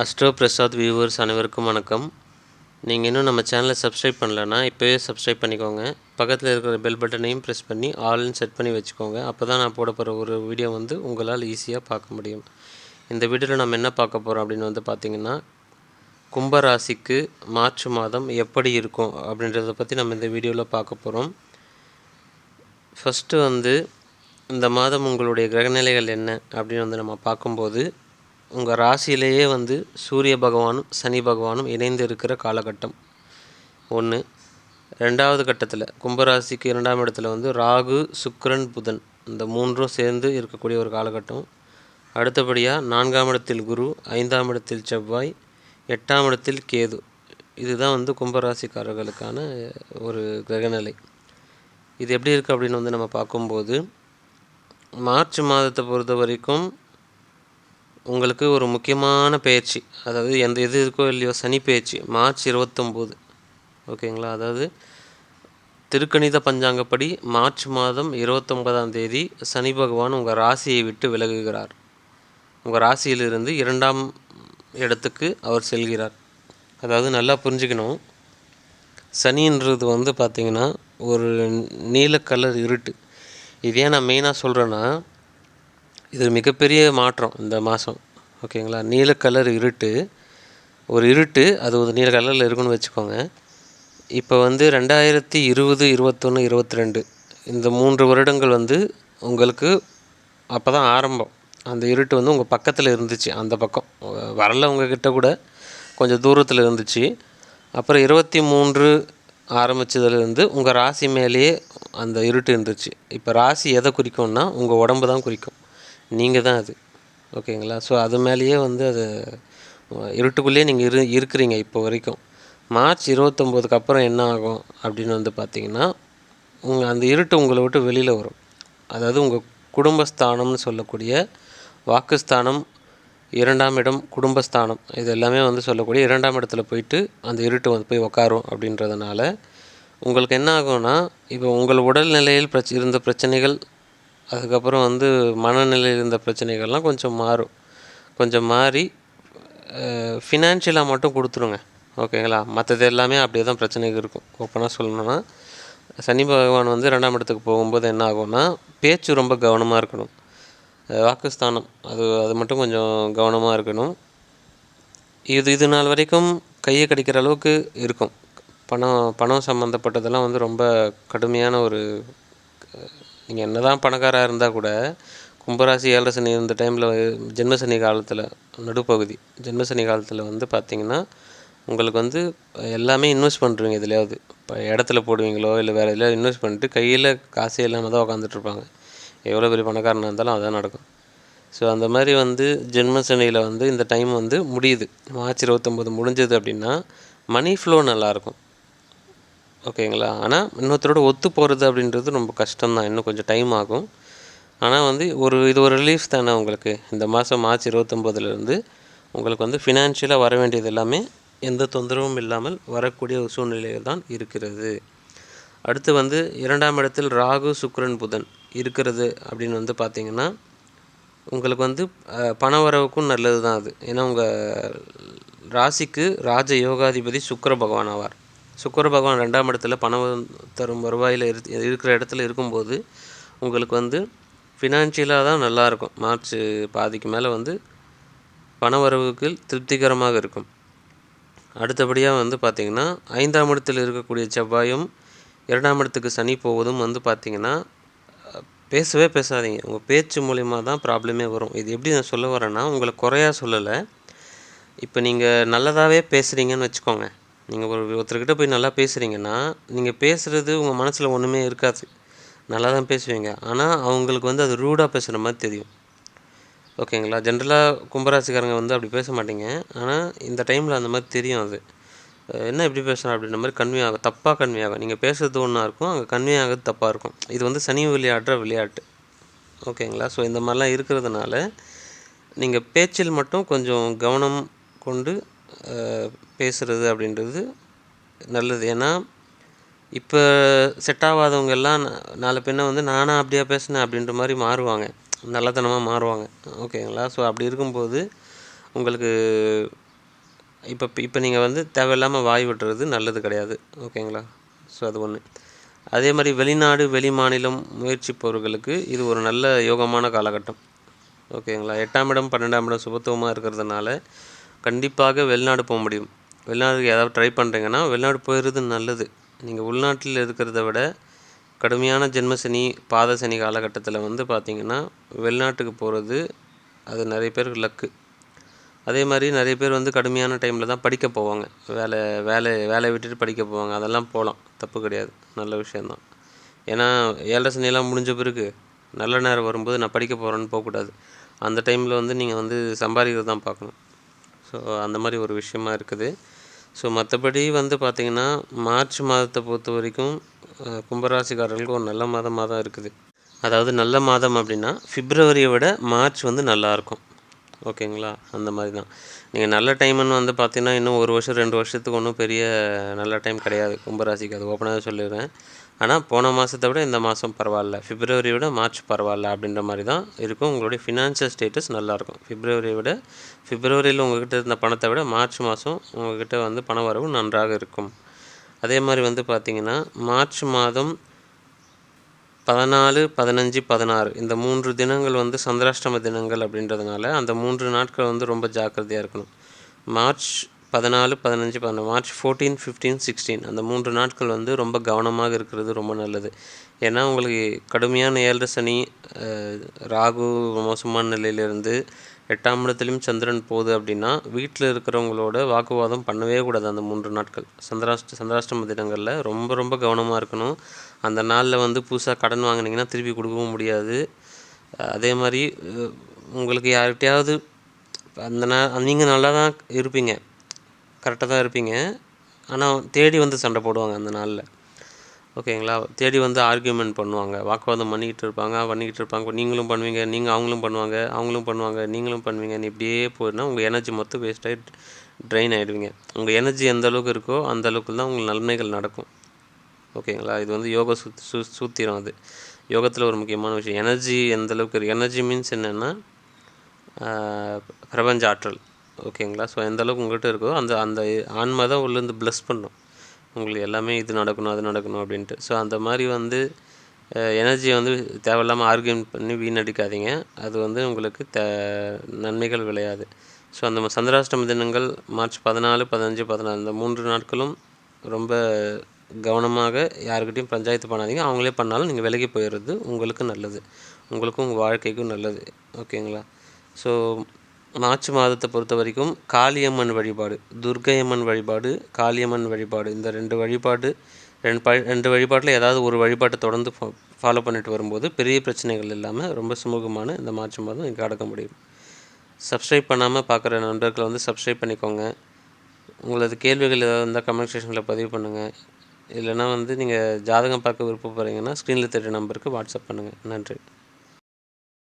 Astro Prasad viewers அனைவருக்கும் வணக்கம். நீங்கள் இன்னும் நம்ம சேனலை சப்ஸ்கிரைப் பண்ணலன்னா இப்போவே சப்ஸ்கிரைப் பண்ணிக்கோங்க. பக்கத்தில் இருக்கிற பெல் பட்டனையும் ப்ரெஸ் பண்ணி ஆல்னு செட் பண்ணி வச்சுக்கோங்க. அப்போ தான் நான் போட போகிற ஒரு வீடியோ வந்து உங்களால் ஈஸியாக பார்க்க முடியும். இந்த வீடியோவில் நம்ம என்ன பார்க்க போகிறோம் அப்படின்னு வந்து பார்த்திங்கன்னா கும்பராசிக்கு மார்ச் மாதம் எப்படி இருக்கும் அப்படின்றத பற்றி நம்ம இந்த வீடியோவில் பார்க்க போகிறோம் ஃபஸ்ட்டு வந்து இந்த மாதம் உங்களுடைய கிரகநிலைகள் என்ன அப்படின்னு வந்து நம்ம பார்க்கும்போது உங்கள் ராசியிலேயே வந்து சூரிய பகவானும் சனி பகவானும் இணைந்து இருக்கிற காலகட்டம். ஒன்று ரெண்டாவது கட்டத்தில் கும்பராசிக்கு இரண்டாம் இடத்துல வந்து ராகு சுக்ரன் புதன். இந்த மூன்றும் சேர்ந்து இருக்கக்கூடிய ஒரு காலகட்டம். அடுத்தபடியாக நான்காம் இடத்தில் குரு ஐந்தாம் இடத்தில் செவ்வாய் எட்டாம் இடத்தில் கேது. இதுதான் வந்து கும்பராசிக்காரர்களுக்கான ஒரு கிரகநிலை. இது எப்படி இருக்குது அப்படின்னு வந்து நம்ம பார்க்கும்போது மார்ச் மாதத்தை பொறுத்த வரைக்கும் உங்களுக்கு ஒரு முக்கியமான பயிற்சி அதாவது எந்த எது இருக்கோ இல்லையோ சனி பயிற்சி மார்ச் இருபத்தொம்போது. ஓகேங்களா? அதாவது திருக்கணித பஞ்சாங்கப்படி மார்ச் மாதம் இருபத்தொன்பதாம் தேதி சனி பகவான் உங்கள் ராசியை விட்டு விலகுகிறார். உங்கள் ராசியிலிருந்து இரண்டாம் இடத்துக்கு அவர் செல்கிறார். அதாவது நல்லா புரிஞ்சுக்கணும். சனின்றது வந்து பார்த்திங்கன்னா ஒரு நீல கலர் இருட்டு. இது ஏன் நான் மெயினாக சொல்கிறேன்னா இது மிகப்பெரிய மாற்றம் இந்த மாதம் ஓகேங்களா? நீல கலர் இருட்டு. ஒரு இருட்டு அது ஒரு நீல கலரில் இருக்குன்னு வச்சுக்கோங்க. இப்போ வந்து ரெண்டாயிரத்தி இருபது இருபத்தொன்று இருபத்தி ரெண்டு இந்த மூன்று வருடங்கள் வந்து உங்களுக்கு அப்போ தான் ஆரம்பம். அந்த இருட்டு வந்து உங்கள் பக்கத்தில் இருந்துச்சு அந்த பக்கம். வரல உங்ககிட்ட கூட கொஞ்சம் தூரத்தில் இருந்துச்சு. அப்புறம் இருபத்தி மூன்று ஆரம்பித்ததுலேருந்து உங்கள் ராசி மேலேயே அந்த இருட்டு இருந்துச்சு. இப்போ ராசி எதை குறிக்கும்னா உங்கள் உடம்பு தான் குறிக்கும். நீங்கள் தான் அது. ஓகேங்களா? ஸோ அது மேலேயே வந்து அது இருட்டுக்குள்ளேயே நீங்கள் இரு இருக்கிறீங்க இப்போ வரைக்கும். மார்ச் இருபத்தொம்போதுக்கு அப்புறம் என்ன ஆகும் அப்படின்னு வந்து பார்த்தீங்கன்னா உங்கள் அந்த இருட்டு உங்களை விட்டு வெளியில் வரும். அதாவது உங்கள் குடும்பஸ்தானம்னு சொல்லக்கூடிய வாக்குஸ்தானம் இரண்டாம் இடம் குடும்பஸ்தானம் இது எல்லாமே வந்து சொல்லக்கூடிய இரண்டாம் இடத்துல போயிட்டு அந்த இருட்டு வந்து போய் உக்காரும் அப்படின்றதுனால உங்களுக்கு என்ன ஆகும்னா இப்போ உங்கள் உடல்நிலையில் பிரச்ச இருந்த பிரச்சனைகள் அதுக்கப்புறம் வந்து மனநிலையில் இருந்த பிரச்சனைகள்லாம் கொஞ்சம் மாறும். கொஞ்சம் மாறி ஃபினான்ஷியலாக மட்டும் கொடுத்துருங்க. ஓகேங்களா? மற்றது எல்லாமே அப்படியே தான் பிரச்சனைகள் இருக்கும். ஓப்பனாக சொல்லணும்னா சனி பகவான் வந்து ரெண்டாம் இடத்துக்கு போகும்போது என்ன ஆகும்னா பேச்சு ரொம்ப கவனமாக இருக்கணும். வாக்குஸ்தானம். அது அது மட்டும் கொஞ்சம் கவனமாக இருக்கணும். இது இது நாள் வரைக்கும் கையை கடிக்கிற அளவுக்கு இருக்கும். பணம் பணம் சம்மந்தப்பட்டதெல்லாம் வந்து ரொம்ப கடுமையான ஒரு நீங்கள் என்ன தான் பணக்காராக இருந்தால் கூட கும்பராசி ஏழரை சனி இருந்த டைமில் ஜென்மசனி காலத்தில் நடுப்பகுதி ஜென்மசனி காலத்தில் வந்து பார்த்திங்கன்னா உங்களுக்கு வந்து எல்லாமே இன்வெஸ்ட் பண்ணுறீங்க எதுலையாவது. இப்போ இடத்துல போடுவீங்களோ இல்லை வேறு எதுலையாவது இன்வெஸ்ட் பண்ணிட்டு கையில் காசே இல்லாமல் தான் உட்காந்துட்ருப்பாங்க எவ்வளோ பெரிய பணக்காரனாக இருந்தாலும் அதான் நடக்கும். ஸோ அந்த மாதிரி வந்து ஜென்ம சனியில் வந்து இந்த டைம் வந்து முடியுது. மார்ச் இருபத்தொம்போது முடிஞ்சது அப்படின்னா மணி ஃப்ளோ நல்லாயிருக்கும் ஓகேங்களா? ஆனால் இன்னொருத்தரோட ஒத்து போகிறது அப்படின்றது ரொம்ப கஷ்டம் தான் இன்னும் கொஞ்சம் டைம் ஆகும். ஆனால் வந்து ஒரு இது ஒரு ரிலீஃப் தானே உங்களுக்கு. இந்த மாதம் மார்ச் இருபத்தொம்போதுலேருந்து உங்களுக்கு வந்து ஃபினான்ஷியலாக வர வேண்டியது எல்லாமே எந்த தொந்தரவும் இல்லாமல் வரக்கூடிய ஒரு சூழ்நிலையில் தான் இருக்கிறது. அடுத்து வந்து இரண்டாம் இடத்தில் ராகு சுக்ரன் புதன் இருக்கிறது அப்படின்னு வந்து பார்த்திங்கன்னா உங்களுக்கு வந்து பண வரவுக்கும் நல்லது தான் அது. ஏன்னா உங்கள் ராசிக்கு ராஜ யோகாதிபதி சுக்கர பகவான் ஆவார். சுக்கர பகவான் ரெண்டாம் இடத்துல பணம் தரும் வருவாயில் இருக்கிற இடத்துல இருக்கும்போது உங்களுக்கு வந்து ஃபினான்ஷியலாக தான் நல்லாயிருக்கும் மார்ச் பாதிக்கு மேலே வந்து பண வரவுக்கு திருப்திகரமாக இருக்கும். அடுத்தபடியாக வந்து பார்த்திங்கன்னா ஐந்தாம் இடத்தில் இருக்கக்கூடிய செவ்வாயும் இரண்டாம் இடத்துக்கு சனி போவதும் வந்து பார்த்திங்கன்னா பேசவே பேசாதீங்க. உங்கள் பேச்சு மூலிமா தான் ப்ராப்ளமே வரும். இது எப்படி நான் சொல்ல வரேன்னா உங்களை குறையா சொல்லலை. இப்போ நீங்கள் நல்லதாகவே பேசுகிறீங்கன்னு வச்சுக்கோங்க. நீங்கள் ஒரு ஒருத்தர்கிட்ட போய் நல்லா பேசுகிறீங்கன்னா நீங்கள் பேசுகிறது உங்கள் மனசில் ஒன்றுமே இருக்காது. நல்லா தான் பேசுவீங்க. ஆனால் அவங்களுக்கு வந்து அது ரூடாக பேசுகிற மாதிரி தெரியும். ஓகேங்களா? ஜென்ரலாக கும்பராசிக்காரங்க வந்து அப்படி பேச மாட்டீங்க. ஆனால் இந்த டைமில் அந்த மாதிரி தெரியும் அது. என்ன இப்படி பேசுகிறோம் அப்படின்ற மாதிரி கன்வே ஆகும் தப்பாக கன்வே ஆகும் நீங்கள் பேசுகிறது ஒன்றா இருக்கும் அங்கே கன்வே ஆகிறது தப்பாக இருக்கும். இது வந்து சனி விளையாடுற விளையாட்டு. ஓகேங்களா? ஸோ இந்த மாதிரிலாம் இருக்கிறதுனால நீங்கள் பேச்சில் மட்டும் கொஞ்சம் கவனம் கொண்டு பேசுகிறது அப்படின்றது நல்லது. ஏன்னா இப்போ செட் ஆகாதவங்க எல்லாம் நாலு பெண்ணை வந்து நானாக அப்படியா பேசினேன் அப்படின்ற மாதிரி மாறுவாங்க. நல்லத்தனமாக மாறுவாங்க. ஓகேங்களா? ஸோ அப்படி இருக்கும்போது உங்களுக்கு இப்போ இப்போ நீங்கள் வந்து தேவையில்லாமல் வாய் விட்டுறது நல்லது கிடையாது. ஓகேங்களா? ஸோ அது ஒன்று அதே மாதிரி வெளிநாடு வெளி மாநிலம் முயற்சிப்பவர்களுக்கு இது ஒரு நல்ல யோகமான காலகட்டம். ஓகேங்களா? எட்டாம் இடம் பன்னெண்டாம் இடம் சுபத்துவமாக இருக்கிறதுனால கண்டிப்பாக வெளிநாடு போக முடியும். வெளிநாட்டுக்கு ஏதாவது ட்ரை பண்ணுறீங்கன்னா வெளிநாடு போயிடுறது நல்லது. நீங்கள் உள்நாட்டில் இருக்கிறத விட கடுமையான ஜென்மசனி பாத சனி காலகட்டத்தில் வந்து பார்த்திங்கன்னா வெளிநாட்டுக்கு போகிறது அது நிறைய பேருக்கு லக்கு அதே மாதிரி நிறைய பேர் வந்து கடுமையான டைமில் தான் படிக்க போவாங்க. வேலை வேலை வேலையை விட்டுட்டு படிக்க போவாங்க. அதெல்லாம் போகலாம் தப்பு கிடையாது. நல்ல விஷயந்தான் ஏன்னா ஏழரை சனியெல்லாம் முடிஞ்ச பிறகு நல்ல நேரம் வரும்போது நான் படிக்க போகிறேன்னு போகக்கூடாது. அந்த டைமில் வந்து நீங்கள் வந்து சம்பாதிக்கிறது தான் பார்க்கணும். ஸோ அந்த மாதிரி ஒரு விஷயமா இருக்குது. ஸோ மற்றபடி வந்து பார்த்திங்கன்னா மார்ச் மாதத்தை பொறுத்த வரைக்கும் கும்பராசிக்காரர்களுக்கு ஒரு நல்ல மாதமாக தான் இருக்குது. அதாவது நல்ல மாதம் அப்படின்னா பிப்ரவரியை விட மார்ச் வந்து நல்லாயிருக்கும் ஓகேங்களா? அந்த மாதிரி தான் நீங்கள் நல்ல டைம்னு வந்து பார்த்தீங்கன்னா இன்னும் ஒரு வருஷம் ரெண்டு வருஷத்துக்கு ஒன்றும் பெரிய நல்ல டைம் கிடையாது. கும்பராசிக்கு அது ஓப்பனாக சொல்லிடுறேன். ஆனால் போன மாதத்தை விட இந்த மாதம் பரவாயில்ல. ஃபிப்ரவரியை விட மார்ச் பரவாயில்ல அப்படின்ற மாதிரி தான் இருக்கும். உங்களுடைய ஃபினான்ஷியல் ஸ்டேட்டஸ் நல்லாயிருக்கும். ஃபிப்ரவரியை விட ஃபிப்ரவரியில் உங்கள்கிட்ட இருந்த பணத்தை விட மார்ச் மாதம் உங்கள்கிட்ட வந்து பண வரவு நன்றாக இருக்கும். அதே மாதிரி வந்து பார்த்திங்கன்னா மார்ச் மாதம் பதினாலு பதினஞ்சு பதினாறு. இந்த மூன்று தினங்கள் வந்து சந்திராஷ்டம தினங்கள் அப்படின்றதுனால அந்த மூன்று நாட்கள் வந்து ரொம்ப ஜாக்கிரதையாக இருக்கணும். மார்ச் பதினாலு பதினஞ்சு பதினாறு மார்ச் ஃபோர்டீன் ஃபிஃப்டீன் சிக்ஸ்டீன் அந்த மூன்று நாட்கள் வந்து ரொம்ப கவனமாக இருக்கிறது ரொம்ப நல்லது. ஏன்னா உங்களுக்கு கடுமையான ஏழரை சனி ராகு மோசமான நிலையிலிருந்து எட்டாம் இடத்துலையும் சந்திரன் போகுது அப்படின்னா வீட்டில் இருக்கிறவங்களோட வாக்குவாதம் பண்ணவே கூடாது அந்த மூன்று நாட்கள். சந்திராஷ்ட சந்திராஷ்டம தினங்களில் ரொம்ப ரொம்ப கவனமாக இருக்கணும். அந்த நாளில் வந்து புதுசாக கடன் வாங்குனீங்கன்னா திருப்பி கொடுக்கவும் முடியாது. அதே மாதிரி உங்களுக்கு யார்கிட்டையாவது அந்த நா நீங்கள் நல்லா தான் இருப்பீங்க. கரெக்டாக தான் இருப்பீங்க. ஆனால் தேடி வந்து சண்டை போடுவாங்க அந்த நாளில். ஓகேங்களா? தேடி வந்து ஆர்கியூமெண்ட் பண்ணுவாங்க. வாக்குவாதம் பண்ணிக்கிட்டு இருப்பாங்க பண்ணிக்கிட்டு இருப்பாங்க. நீங்களும் பண்ணுவீங்க நீங்கள் அவங்களும் பண்ணுவாங்க அவங்களும் பண்ணுவாங்க நீங்களும் பண்ணுவீங்கன்னு இப்படியே போயிடுனா உங்கள் எனர்ஜி மொத்தம் வேஸ்ட்டாகி ட்ரெயின் ஆகிடுவீங்க உங்கள் எனர்ஜி எந்த அளவுக்கு இருக்கோ அந்த அளவுக்கு தான் உங்களுக்கு நன்மைகள் நடக்கும். ஓகேங்களா? இது வந்து யோக சூ சூத்திரம் அது. யோகத்தில் ஒரு முக்கியமான விஷயம். எனர்ஜி எந்த அளவுக்கு இருக்குது எனர்ஜி மீன்ஸ் என்னென்னா பிரபஞ்ச ஆற்றல். ஓகேங்களா? ஸோ எந்த அளவுக்கு உங்கள்கிட்ட இருக்கோ அந்த அந்த ஆன்மா தான் உள்ளேருந்து ப்ளஸ் பண்ணும். உங்களுக்கு எல்லாமே இது நடக்கணும் அது நடக்கணும் அப்படின்ட்டு. ஸோ அந்த மாதிரி வந்து எனர்ஜியை வந்து தேவையில்லாமல் ஆர்கியூமெண்ட் பண்ணி வீணடிக்காதீங்க. அது வந்து உங்களுக்கு தே நன்மைகள் விளையாது. ஸோ அந்த சந்திராஷ்டம தினங்கள் மார்ச் பதினாலு பதினஞ்சு பதினாறு இந்த மூன்று நாட்களும் ரொம்ப கவனமாக யாருக்கிட்டையும் பஞ்சாயத்து பண்ணாதீங்க. அவங்களே பண்ணாலும் நீங்கள் விலகி போயிடுறது உங்களுக்கு நல்லது. உங்களுக்கும் உங்கள் வாழ்க்கைக்கும் நல்லது. ஓகேங்களா? ஸோ மார்ச் மாதத்தை பொறுத்த வரைக்கும் காளியம்மன் வழிபாடு துர்கையம்மன் வழிபாடு காளியம்மன் வழிபாடு. இந்த ரெண்டு வழிபாடு ரெண்டு ப ரெண்டு வழிபாட்டில் ஏதாவது ஒரு வழிபாட்டை தொடர்ந்து ஃபாலோ பண்ணிட்டு வரும்போது பெரிய பிரச்சனைகள் இல்லாமல் ரொம்ப சுமூகமான இந்த மார்ச் மாதம் இங்கே அடக்க முடியும். சப்ஸ்கிரைப் பண்ணாமல் பார்க்குற நண்பர்களை வந்து சப்ஸ்கிரைப் பண்ணிக்கோங்க. உங்களது கேள்விகள் ஏதாவது இருந்தால் கமெண்ட் செக்ஷனில் பதிவு பண்ணுங்கள் இல்லைன்னா வந்து நீங்கள் ஜாதகம் பார்க்க விருப்பப்படுறீங்கன்னா ஸ்க்ரீனில் தெரிய நம்பருக்கு வாட்ஸ்அப் பண்ணுங்கள் நன்றி.